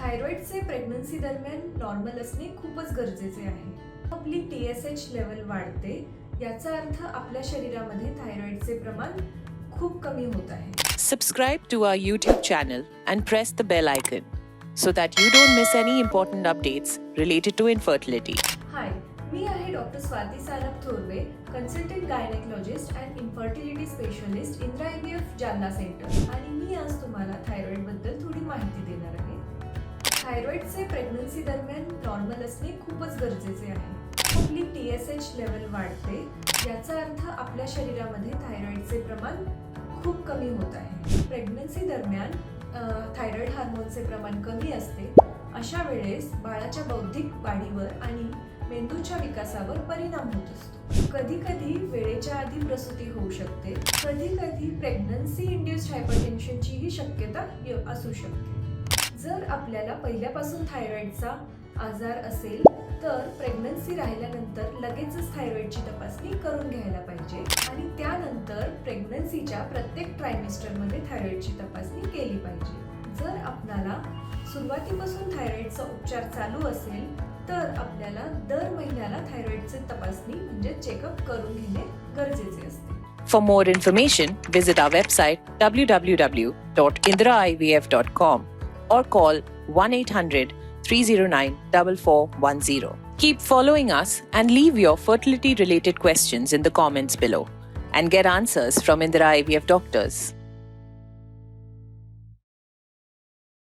थायरॉइडचे pregnancy दरम्यान normal असणे खूपच गरजेचे आहे. आपली टी एस एच लेवल वाढते याचा अर्थ आपल्या शरीरामध्ये थायरॉइडचे प्रमाण खूप कमी होत आहे. Subscribe to our YouTube channel and press the bell icon so that you don't miss any important updates related to infertility. Hi मी आहे doctor Swati Sanap Thorve consultant gynaecologist and infertility specialist Indira V F Jalna centre आणि मी आज तुम्हाला thyroid थायरॉइडचे pregnancy दरम्यान normal असणे खूपच गरजेचे आहे. आपली टी एस एच लेवल वाढते याचा अर्थ आपल्या शरीरामध्ये थायरॉइडचे प्रमाण खूप कमी होत आहे. प्रेग्नन्सी दरम्यान थायरॉइड हार्मोनचे प्रमाण कमी असते. अशा वेळेस बाळाच्या बौद्धिक वाढीवर आणि मेंदूच्या विकासावर परिणाम होत असतो. कधी कधी वेळेच्या आधी प्रसूती होऊ शकते. कधी कधी प्रेग्नन्सी इंड्युस्ड हायपरटेन्शनचीही शक्यता असू शकते. जर आपल्याला पहिल्यापासून थायरॉईडचा आजार असेल तर प्रेग्नन्सी राहिल्यानंतर लगेचच थायरॉईडची तपासणी करून घ्यायला पाहिजे. आणि त्यानंतर प्रेग्नन्सीच्या प्रत्येक ट्रायमिस्टरमध्ये थायरॉईडची तपासणी केली पाहिजे. जर आपणाला सुरुवातीपासून थायरॉईडचा उपचार चालू असेल तर आपल्याला दर महिन्याला थायरॉईडचे तपासणी म्हणजे चेकअप करून घेणे गरजेचे असते. For more information, visit our website www.indraivf.com or call 1 800 309 4410. Keep following us and leave your fertility related questions in the comments below and get answers from Indira IVF doctors.